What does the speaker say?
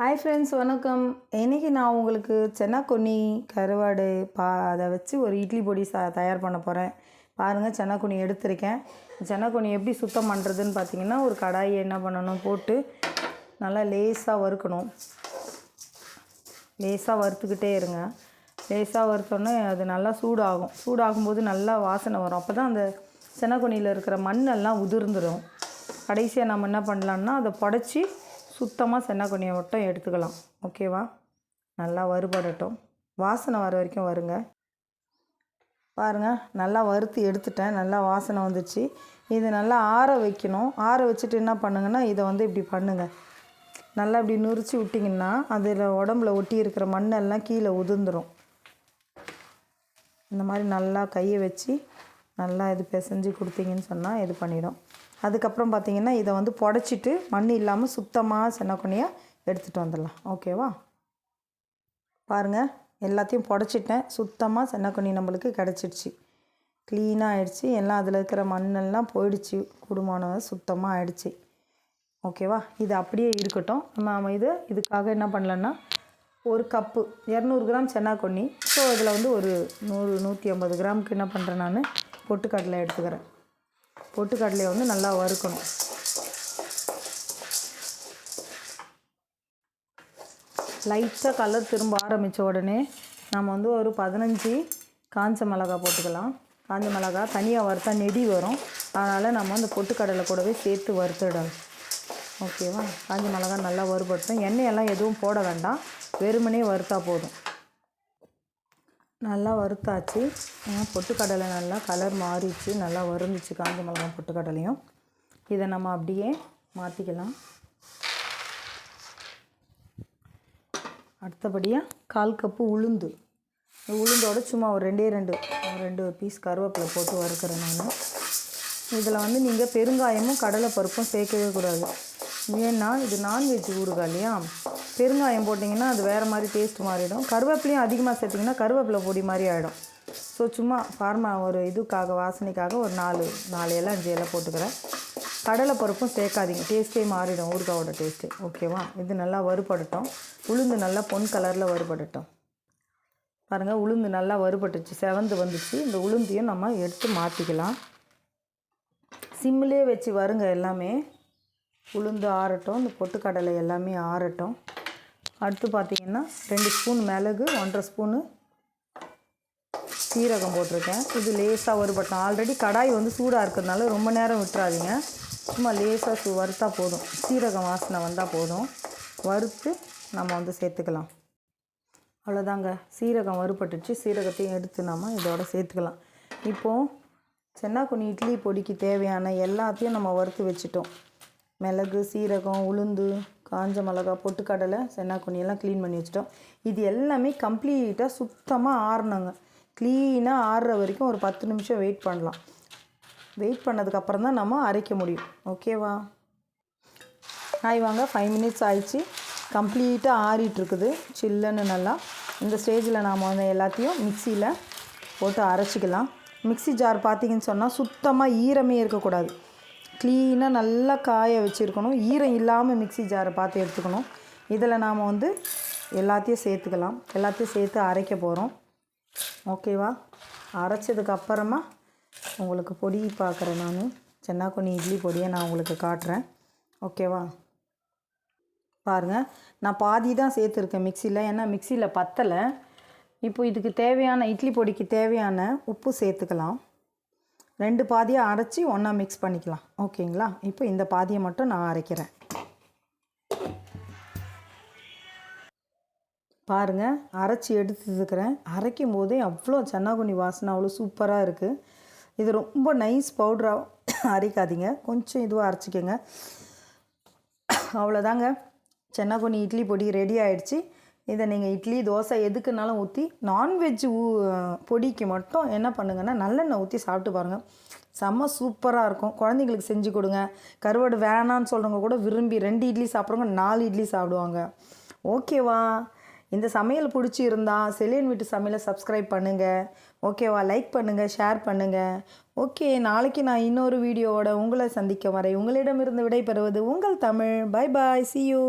Hi friends வணக்கம். இன்றைக்கி நான் உங்களுக்கு சென்னாக்கொன்னி கருவாடு பா அதை வச்சு ஒரு இட்லி பொடி சா தயார் பண்ண போகிறேன் பாருங்கள் சென்னாக்கொன்னி எடுத்திருக்கேன். சென்னாக்கொன்னி எப்படி சுத்தம் பண்ணுறதுன்னு பார்த்தீங்கன்னா ஒரு கடாயை என்ன பண்ணணும் போட்டு நல்லா லேசாக வறுக்கணும். லேசாக வறுத்துக்கிட்டே இருங்க. லேசாக வறுத்தோன்னே அது நல்லா சூடாகும். சூடாகும்போது நல்லா வாசனை வரும். அப்போ தான் அந்த செனக்கொனியில் இருக்கிற மண்ணெல்லாம் உதிர்ந்துடும் கடைசியாக நம்ம என்ன பண்ணலான்னா அதை புடச்சி சுத்தமாக சென்னாக்கொனியை மட்டும் எடுத்துக்கலாம். ஓகேவா நல்லா வறுபடட்டும். வாசனை வர வரைக்கும் வருங்க. பாருங்கள் நல்லா வறுத்து எடுத்துட்டேன். நல்லா வாசனை வந்துச்சு. இது நல்லா ஆற வைக்கணும். ஆற வச்சுட்டு என்ன பண்ணுங்கன்னா இதை வந்து இப்படி பண்ணுங்கள் நல்லா இப்படி நுரிச்சு விட்டிங்கன்னா அதில் உடம்புல ஒட்டி இருக்கிற மண்ணெல்லாம் கீழே உதிர்ந்துடும் இந்த மாதிரி நல்லா கையை வச்சு நல்லா இது பிசைஞ்சு கொடுத்தீங்கன்னு சொன்னால் இது பண்ணிடும். அதுக்கப்புறம் பார்த்திங்கன்னா இதை வந்து புடச்சிட்டு மண் இல்லாமல் சுத்தமாக சென்னக்கொன்னியாக எடுத்துகிட்டு வந்துடலாம். ஓகேவா? பாருங்கள் எல்லாத்தையும் புடச்சிட்டேன். சுத்தமாக சென்னக்கொன்னி நம்மளுக்கு கிடச்சிடுச்சு க்ளீனாக ஆகிடுச்சி எல்லாம் அதில் இருக்கிற மண்ணெல்லாம் போயிடுச்சு. குடும்பம் சுத்தமாக ஆயிடுச்சு. ஓகேவா? இது அப்படியே இருக்கட்டும். நம்ம இது இதுக்காக என்ன பண்ணலன்னா ஒரு கப்பு இரநூறு கிராம் சென்னாக்கொன்னி ஸோ இதில் வந்து ஒரு நூறு நூற்றி ஐம்பது கிராமுக்கு என்ன பண்ணுறேன் நான்? பொட்டுக்கடலை எடுத்துக்கிறேன். பொட்டுக்கடலையை வந்து நல்லா வறுக்கணும். லைட்டாக கலர் திரும்ப ஆரம்பித்த உடனே நம்ம வந்து ஒரு பதினஞ்சு காஞ்ச மிளகா போட்டுக்கலாம். காஞ்ச மிளகா தனியாக வறுத்தா நெடி வரும். அதனால் நம்ம அந்த பொட்டுக்கடலை கூடவே சேர்த்து வறுத்துடலாம் ஓகேவா? காஞ்ச மிளகா நல்லா வறுபடுத்தும் எண்ணெயெல்லாம் எதுவும் போட வேண்டாம். வெறுமனே வறுத்தா போதும். நல்லா வறுத்தாச்சு. பொட்டுக்கடலை நல்லா கலர் மாறிச்சு நல்லா வறுந்துச்சு காஞ்ச மிளகா பொட்டுக்கடலையும். இதை நம்ம அப்படியே மாற்றிக்கலாம் அடுத்தபடியாக கால் கப்பு உளுந்து. உளுந்தோட சும்மா ஒரு ரெண்டே ரெண்டு ரெண்டு பீஸ் கருவேப்பிலை போட்டு வறுக்கிறேன் நான். இதில் வந்து நீங்கள் பெருங்காயமும் கடலை பருப்பும் சேர்க்கவே கூடாது. ஏன்னா இது நான்வெஜ் ஊறுகாய் இல்லையா? பெருங்காயம் போட்டிங்கன்னா அது வேறு மாதிரி டேஸ்ட் மாறிடும். கருவேப்பிலையும் அதிகமாக சேர்த்திங்கன்னா கருவேப்பிலை பொடி மாதிரி ஆகிடும் ஸோ சும்மா ஃபார்மா ஒரு இதுக்காக வாசனைக்காக ஒரு நாலு நாலு இலை அஞ்சு இலை போட்டுக்கிறேன். கடலை பருப்பும் சேர்க்காதீங்க. டேஸ்ட்டே மாறிடும். ஊறுகாவோட டேஸ்ட்டு ஓகேவா இது நல்லா வறுபடட்டும். உளுந்து நல்லா பொன் கலரில் வறுபடட்டும். பாருங்கள் உளுந்து நல்லா வறுபட்டுச்சு. செவந்து வந்துச்சு. இந்த உளுந்தையும் நம்ம எடுத்து மாற்றிக்கலாம் சிம்மிலே வச்சு வருங்க எல்லாமே. உளுந்து ஆறட்டும். இந்த பொட்டுக்கடலை எல்லாமே ஆறட்டும். அடுத்து பார்த்திங்கன்னா ரெண்டு ஸ்பூன் மிளகு ஒன்றரை ஸ்பூனு சீரகம் போட்டிருக்கேன். இது லேசாக வறுபட்டோம் ஆல்ரெடி கடாய் வந்து சூடாக இருக்கிறதுனால ரொம்ப நேரம் விட்டுறாதீங்க. சும்மா லேசாக சூ வறுத்தா போதும். சீரகம் வாசனை வந்தால் போதும். வறுத்து நம்ம வந்து சேர்த்துக்கலாம். அவ்வளோதாங்க சீரகம் வறுபட்டுச்சு. சீரகத்தையும் எடுத்து நம்ம இதோட சேர்த்துக்கலாம். இப்போது சென்னாக்குனி இட்லி பொடிக்கு தேவையான எல்லாத்தையும் நம்ம வறுத்து வச்சுட்டோம். மிளகு சீரகம் உளுந்து காஞ்ச மிளகா பொட்டுக்கடலை சென்னாக்குனியெல்லாம் க்ளீன் பண்ணி வச்சிட்டோம். இது எல்லாமே கம்ப்ளீட்டாக சுத்தமாக ஆறணுங்க. க்ளீனாக ஆறுற வரைக்கும் ஒரு பத்து நிமிஷம் வெயிட் பண்ணலாம். வெயிட் பண்ணதுக்கப்புறம் தான் நம்ம அரைக்க முடியும். ஓகேவா ஆய் வாங்க ஃபைவ் மினிட்ஸ் ஆயிடுச்சு. கம்ப்ளீட்டாக ஆறிட்டுருக்குது சில்லுன்னு நல்லா. இந்த ஸ்டேஜில் நாம் வந்து எல்லாத்தையும் மிக்சியில் போட்டு அரைச்சிக்கலாம். மிக்சி ஜார் பார்த்திங்கன்னு சொன்னால் சுத்தமாக ஈரமே இருக்கக்கூடாது. க்ளீனாக நல்லா காய வச்சுருக்கணும். ஈரம் இல்லாமல் மிக்சி ஜாரை பார்த்து எடுத்துக்கணும். இதில் நாம் வந்து எல்லாத்தையும் சேர்த்துக்கலாம். எல்லாத்தையும் சேர்த்து அரைக்க போகிறோம் ஓகேவா அரைச்சதுக்கு அப்புறமா உங்களுக்கு பொடி பார்க்குறேன் நான். சென்னாக்குனி இட்லி பொடியை நான் உங்களுக்கு காட்டுறேன். ஓகேவா பாருங்கள் நான் பாதி தான் சேர்த்துருக்கேன் மிக்சியில் ஏன்னா மிக்சியில் பத்தலை. இப்போ இதுக்கு தேவையான இட்லி பொடிக்கு தேவையான உப்பு சேர்த்துக்கலாம். ரெண்டு பாதியாக அரைச்சி ஒன்றா மிக்ஸ் பண்ணிக்கலாம். ஓகேங்களா? இப்போ இந்த பாதியை மட்டும் நான் அரைக்கிறேன். பாருங்கள் அரைச்சி எடுத்துருக்கிறேன் அரைக்கும் போதே அவ்வளோ சென்னாகுனி வாசனை அவ்வளோ சூப்பராக இருக்குது இது ரொம்ப நைஸ் பவுட்ராக அரைக்காதீங்க. கொஞ்சம் இதுவாக அரைச்சிக்கோங்க. அவ்வளோதாங்க. சென்னாகுனி இட்லி பொடி ரெடி ஆகிடுச்சி இதை நீங்கள் இட்லி தோசை எதுக்குனாலும் ஊற்றி நான்வெஜ் ஊ பொடிக்கு மட்டும் என்ன பண்ணுங்கன்னா நல்லெண்ணெய் ஊற்றி சாப்பிட்டு பாருங்கள் செம்ம சூப்பராக இருக்கும். குழந்தைங்களுக்கு செஞ்சு கொடுங்க. கருவாடு வேணான்னு சொல்கிறவங்க கூட விரும்பி ரெண்டு இட்லி சாப்பிட்றவங்க நாலு இட்லி சாப்பிடுவாங்க. ஓகேவா? இந்த சமையல் பிடிச்சி இருந்தால் செலியன் வீட்டு சமையலை சப்ஸ்கிரைப் பண்ணுங்கள் ஓகேவா? லைக் பண்ணுங்கள் ஷேர் பண்ணுங்கள் ஓகே நாளைக்கு நான் இன்னொரு வீடியோவோட உங்களை சந்திக்க வரேன் உங்களிடமிருந்து விடைபெறுவது உங்கள் Tamil. Bye bye see you